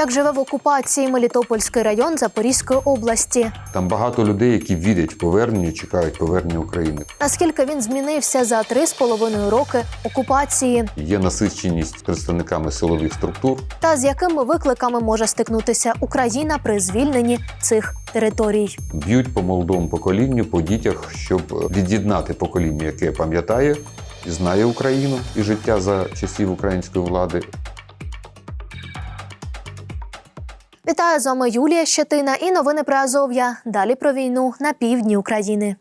Як живе в окупації Мелітопольський район Запорізької області? Там багато людей, які вірять в повернення, чекають повернення України. Наскільки він змінився за три з половиною роки окупації, Є насиченість представниками силових структур. та з якими викликами може стикнутися Україна при звільненні цих територій? Б'ють по молодому поколінню, по дітях, щоб від'єднати покоління, яке пам'ятає і знає Україну і життя за часів української влади. Вітаю з вами Юлія Щетина і новини про Азов'я. Далі про війну на півдні України.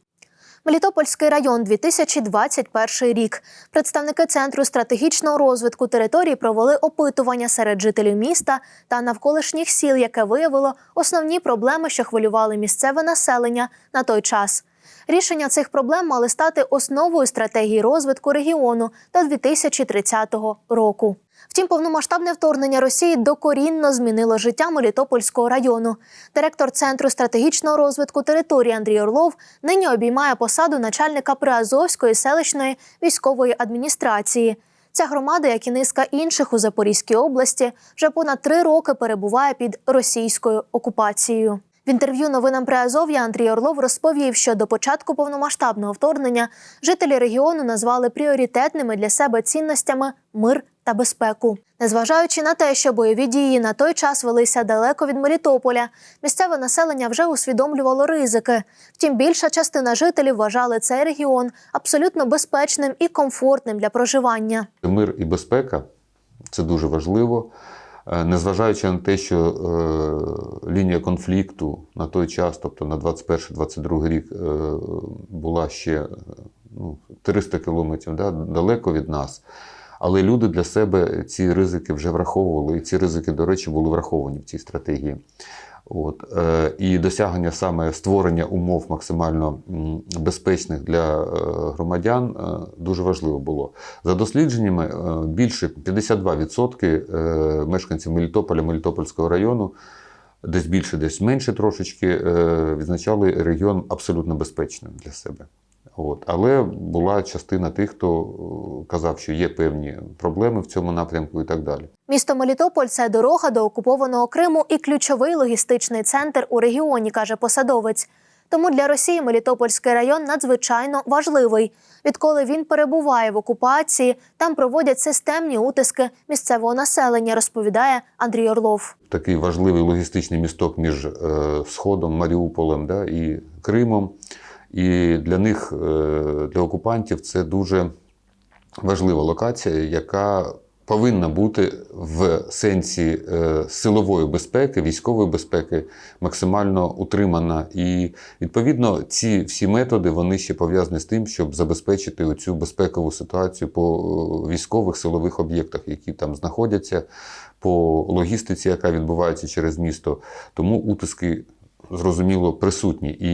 Мелітопольський район 2021 рік. Представники центру стратегічного розвитку території провели опитування серед жителів міста та навколишніх сіл, яке виявило основні проблеми, що хвилювали місцеве населення на той час. Рішення цих проблем мали стати основою стратегії розвитку регіону до 2030 року. Втім, повномасштабне вторгнення Росії докорінно змінило життя Мелітопольського району. Директор центру стратегічного розвитку території Андрій Орлов нині обіймає посаду начальника Приазовської селищної військової адміністрації. Ця громада, як і низка інших у Запорізькій області, вже понад три роки перебуває під російською окупацією. В інтерв'ю новинам Приазов'я Андрій Орлов розповів, що до початку повномасштабного вторгнення жителі регіону назвали пріоритетними для себе цінностями мир та безпеку. Незважаючи на те, що бойові дії на той час велися далеко від Мелітополя, місцеве населення вже усвідомлювало ризики. Втім, більша частина жителів вважали цей регіон абсолютно безпечним і комфортним для проживання. Мир і безпека це дуже важливо. Е, Незважаючи на те, що е, лінія конфлікту на той час, тобто на 21-22 рік, е, була ще ну, 300 кілометрів да, далеко від нас. Але люди для себе ці ризики вже враховували, і ці ризики, до речі, були враховані в цій стратегії. От, е, і досягнення саме створення умов максимально безпечних для е, громадян е, дуже важливо було. За дослідженнями, е, більше 52% е, мешканців Мелітополя, Мелітопольського району, десь більше, десь менше трошечки, відзначали регіон абсолютно безпечним для себе. От. Але була частина тих, хто е, казав, що є певні проблеми в цьому напрямку і так далі. Місто Мелітополь це дорога до окупованого Криму і ключовий логістичний центр у регіоні, каже посадовець. Тому для Росії Мелітопольський район надзвичайно важливий. Відколи він перебуває в окупації, там проводять системні утиски місцевого населення, розповідає Андрій Орлов. такий важливий логістичний місток між е, Сходом, Маріуполем да, і Кримом. І для них, е, для окупантів, це дуже важлива локація, яка повинна бути в сенсі е, силової безпеки, військової безпеки максимально утримана. І відповідно ці всі методи вони ще пов'язані з тим, щоб забезпечити оцю безпекову ситуацію по е, військових силових об'єктах, які там знаходяться, по логістиці, яка відбувається через місто. Тому утиски. Зрозуміло, присутні і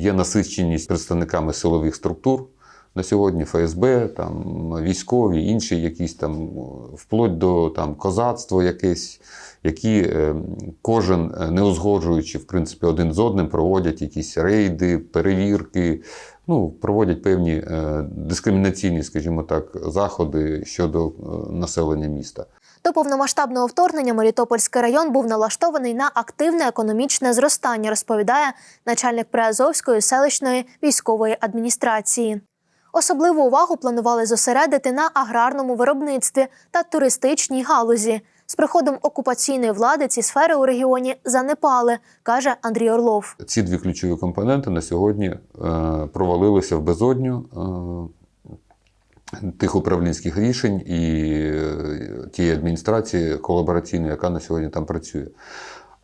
є насиченість представниками силових структур на сьогодні ФСБ, там військові, інші якісь там, вплоть до там козацтва якесь, які е, кожен е, не узгоджуючи в принципі один з одним, проводять якісь рейди, перевірки, ну проводять певні е, дискримінаційні, скажімо так, заходи щодо населення міста. До повномасштабного вторгнення Мелітопольський район був налаштований на активне економічне зростання, розповідає начальник Приазовської селищної військової адміністрації. Особливу увагу планували зосередити на аграрному виробництві та туристичній галузі. З приходом окупаційної влади ці сфери у регіоні занепали, каже Андрій Орлов. Ці дві ключові компоненти на сьогодні е, провалилися в безодню е, тих управлінських рішень і е, тієї адміністрації колабораційної, яка на сьогодні там працює.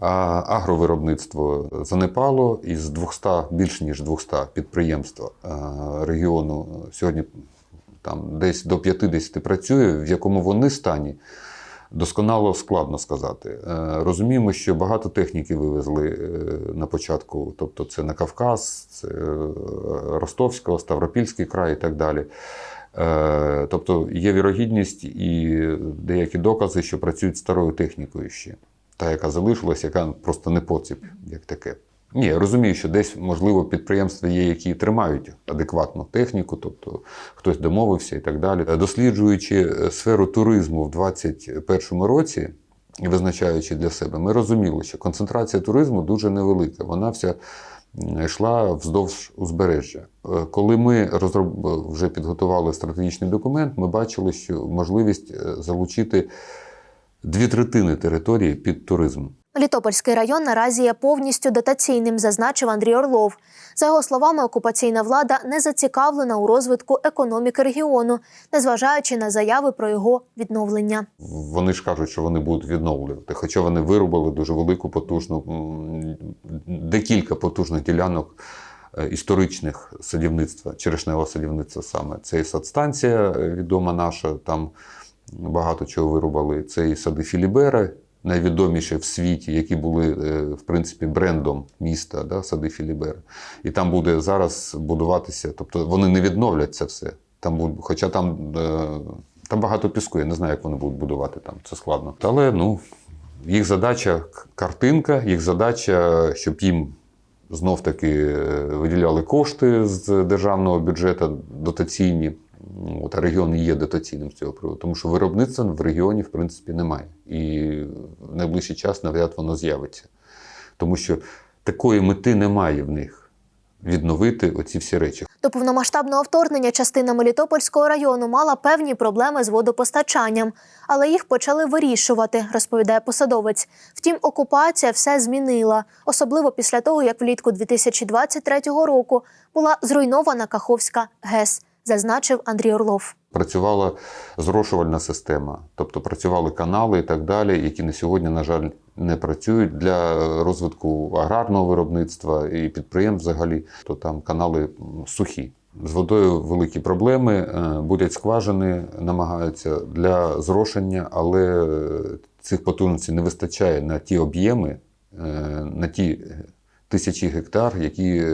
А агровиробництво занепало із 200, більш ніж 200 підприємств е, регіону сьогодні там десь до 50 працює, в якому вони стані. Досконало складно сказати. Е, Розуміємо, що багато техніки вивезли на початку, тобто це на Кавказ, це Ростовського, Ставропільський край і так далі. Е, Тобто є вірогідність і деякі докази, що працюють старою технікою ще. Та, яка залишилась, яка просто не поціп, як таке. Ні, я розумію, що десь, можливо, підприємства є, які тримають адекватну техніку, тобто хтось домовився і так далі. Досліджуючи е, сферу туризму в 2021 році, і визначаючи для себе, ми розуміли, що концентрація туризму дуже невелика. Вона вся йшла вздовж узбережжя. Е, Коли ми розроб... вже підготували стратегічний документ, ми бачили, що можливість е, залучити дві третини території під туризм. Мелітопольський район наразі є повністю дотаційним, зазначив Андрій Орлов. За його словами, окупаційна влада не зацікавлена у розвитку економіки регіону, незважаючи на заяви про його відновлення. Вони ж кажуть, що вони будуть відновлювати, хоча вони вирубали дуже велику потужну, декілька потужних ділянок е, історичних садівництва, черешневого садівництва саме. Це і садстанція е, відома наша, там багато чого вирубали. Це і сади Філібера, найвідоміші в світі, які були, е, в принципі, брендом міста, да, сади Філібера. І там буде зараз будуватися, тобто вони не відновлять це все. Там хоча там, е, там багато піску, я не знаю, як вони будуть будувати там, це складно. Але ну, їх задача картинка, їх задача, щоб їм знов таки е, виділяли кошти з державного бюджету дотаційні. От, а регіон є дотаційним з цього приводу, тому що виробництва в регіоні, в принципі, немає. І в найближчий час навряд воно з'явиться. Тому що такої мети немає в них відновити оці всі речі. До повномасштабного вторгнення частина Мелітопольського району мала певні проблеми з водопостачанням, але їх почали вирішувати, розповідає посадовець. Втім, окупація все змінила, особливо після того, як влітку 2023 року була зруйнована Каховська ГЕС, зазначив Андрій Орлов. Працювала зрошувальна система, тобто працювали канали і так далі, які на сьогодні, на жаль, не працюють для розвитку аграрного виробництва і підприємств взагалі, то там канали сухі. З водою великі проблеми, е, будять скважини, намагаються для зрошення, але е, цих потужностей не вистачає на ті об'єми, е, на ті тисячі гектар, які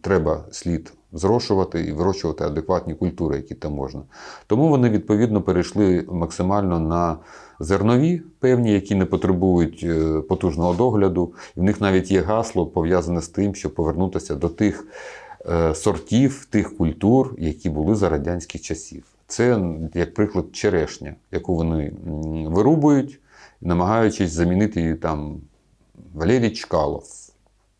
треба слід зрошувати і вирощувати адекватні культури, які там можна. Тому вони відповідно перейшли максимально на зернові, певні, які не потребують е, потужного догляду. І в них навіть є гасло пов'язане з тим, щоб повернутися до тих е, сортів, тих культур, які були за радянських часів. Це, як приклад, черешня, яку вони вирубують, намагаючись замінити її там Валерій Чкалов,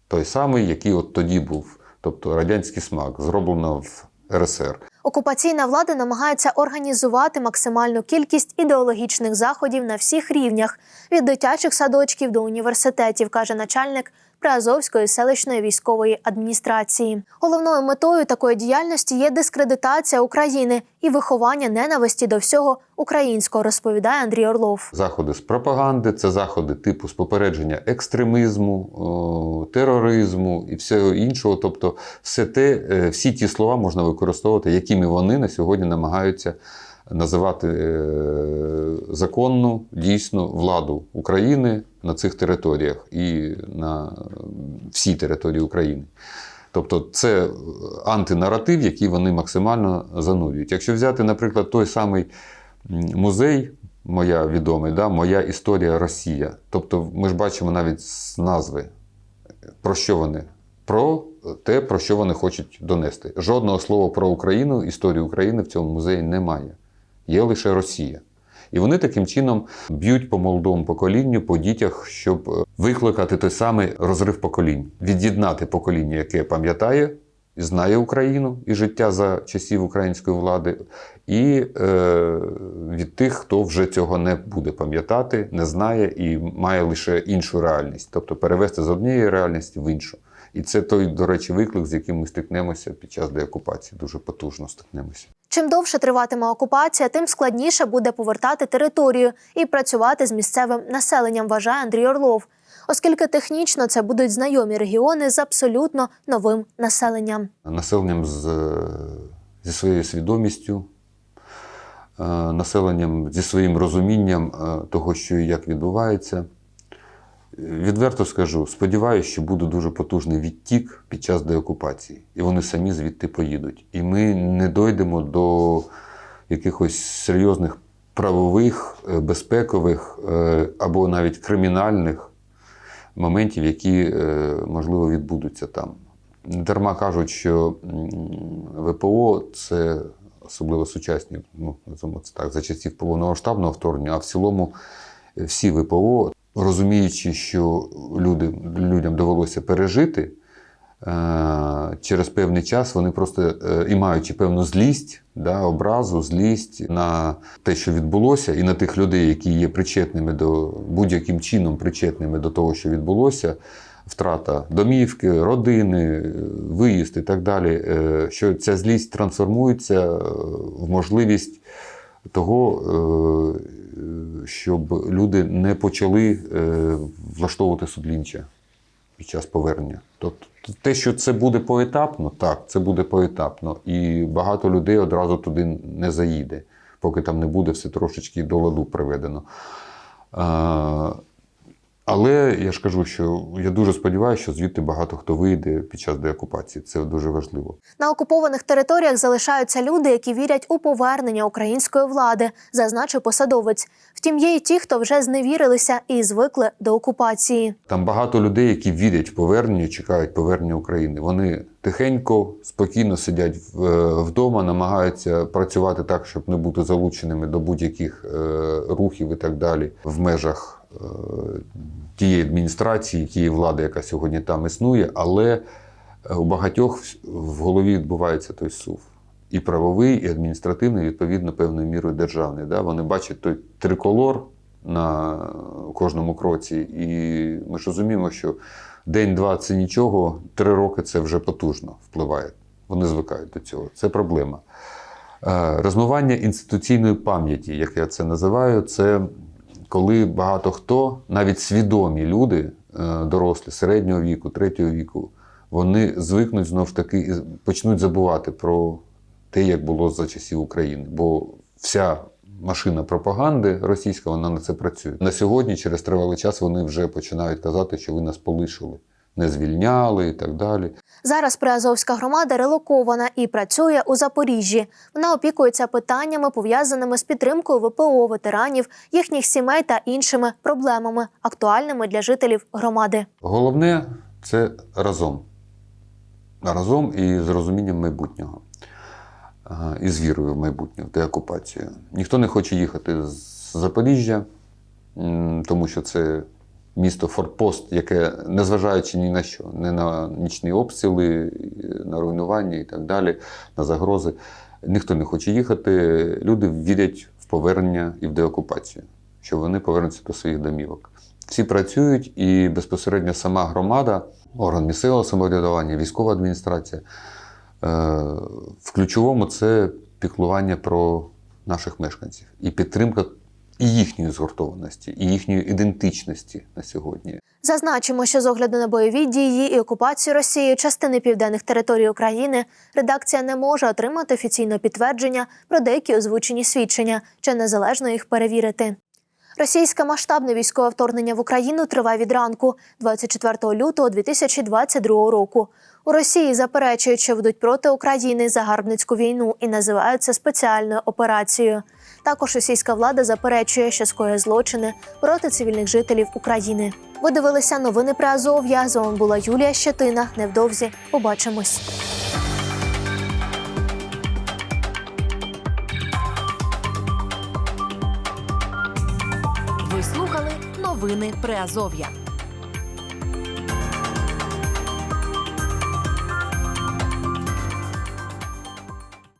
той самий, який от тоді був, тобто радянський смак, зроблено в РСР. Окупаційна влада намагається організувати максимальну кількість ідеологічних заходів на всіх рівнях від дитячих садочків до університетів, каже начальник Приазовської селищної військової адміністрації. Головною метою такої діяльності є дискредитація України і виховання ненависті до всього українського, розповідає Андрій Орлов. Заходи з пропаганди, це заходи типу з попередження екстремізму, тероризму і всього іншого. Тобто, все те, е, всі ті слова можна використовувати, якими вони на сьогодні намагаються називати е, законну дійсну владу України на цих територіях і на всій території України. Тобто це антинаратив, який вони максимально занурюють. Якщо взяти, наприклад, той самий музей, моя відомий, да, моя історія Росія. Тобто, ми ж бачимо навіть з назви, про що вони? Про те, про що вони хочуть донести. Жодного слова про Україну, історію України в цьому музеї немає. Є лише Росія. І вони таким чином б'ють по молодому поколінню, по дітях, щоб е, викликати той самий розрив поколінь, від'єднати покоління, яке пам'ятає і знає Україну і життя за часів української влади, і е, від тих, хто вже цього не буде пам'ятати, не знає і має лише іншу реальність, тобто перевести з однієї реальності в іншу. І це той, до речі, виклик, з яким ми стикнемося під час деокупації. Дуже потужно стикнемося. Чим довше триватиме окупація, тим складніше буде повертати територію і працювати з місцевим населенням, вважає Андрій Орлов, оскільки технічно це будуть знайомі регіони з абсолютно новим населенням. населенням з, е, зі своєю свідомістю, е, населенням зі своїм розумінням е, того, що і як відбувається. Відверто скажу, сподіваюся, що буде дуже потужний відтік під час деокупації, і вони самі звідти поїдуть. І ми не дойдемо до якихось серйозних правових, е, безпекових е, або навіть кримінальних моментів, які, е, можливо, відбудуться там. Дарма кажуть, що ВПО це особливо сучасні, ну це так, за часів повномасштабного вторгнення, а в цілому всі ВПО, розуміючи, що люди, людям довелося пережити, е, через певний час вони просто е, і маючи певну злість, да, образу, злість на те, що відбулося, і на тих людей, які є причетними до будь-яким чином причетними до того, що відбулося. Втрата домівки, родини, виїзд і так далі, е, що ця злість трансформується в можливість того, е, щоб люди не почали е, влаштовувати судлінчя під час повернення. Тобто те, що це буде поетапно, так, це буде поетапно. І багато людей одразу туди не заїде, поки там не буде все трошечки до ладу приведено. Але я ж кажу, що я дуже сподіваюся, що звідти багато хто вийде під час деокупації. Це дуже важливо. На окупованих територіях залишаються люди, які вірять у повернення української влади, зазначив посадовець. Втім, є й ті, хто вже зневірилися і звикли до окупації. Там багато людей, які вірять в повернення, чекають повернення України. Вони тихенько, спокійно сидять е, вдома, намагаються працювати так, щоб не бути залученими до будь-яких е, рухів і так далі в межах тієї адміністрації, тієї влади, яка сьогодні там існує. Але е, у багатьох в- голові відбувається той сув. І правовий, і адміністративний, відповідно, певною мірою державний. Да? Вони бачать той триколор на кожному кроці. І ми ж розуміємо, що день-два це нічого, три роки це вже потужно впливає. Вони звикають до цього. Це проблема. Е, Розмивання інституційної пам'яті, як я це називаю, це коли багато хто, навіть свідомі люди, е, дорослі середнього віку, третього віку, вони звикнуть знов таки і почнуть забувати про те, як було за часів України. Бо вся машина пропаганди російська, вона на це працює. На сьогодні, через тривалий час, вони вже починають казати, що ви нас полишили, не звільняли і так далі. Зараз Приазовська громада релокована і працює у Запоріжжі. Вона опікується питаннями, пов'язаними з підтримкою ВПО, ветеранів, їхніх сімей та іншими проблемами, актуальними для жителів громади. Головне це разом. Разом і з розумінням майбутнього. І з вірою в майбутнє, в деокупацію. Ніхто не хоче їхати з Запоріжжя, тому що це місто форпост, яке, незважаючи ні на що, не на нічні обстріли, на руйнування і так далі, на загрози. Ніхто не хоче їхати. Люди вірять в повернення і в деокупацію, що вони повернуться до своїх домівок. Всі працюють, і безпосередньо сама громада, орган місцевого самоврядування, військова адміністрація. е, В ключовому це піклування про наших мешканців і підтримка і їхньої згуртованості, і їхньої ідентичності на сьогодні. Зазначимо, що з огляду на бойові дії і окупацію Росією частини південних територій України редакція не може отримати офіційне підтвердження про деякі озвучені свідчення чи незалежно їх перевірити. Російське масштабне військове вторгнення в Україну триває від ранку 24 лютого 2022 року. У Росії заперечують, що ведуть проти України загарбницьку війну і називають це спеціальною операцією. Також російська влада заперечує, що скоює злочини проти цивільних жителів України. Ви дивилися новини про Азов'я. З вами була Юлія Щетина. Невдовзі побачимось. Ви слухали новини Приазов'я.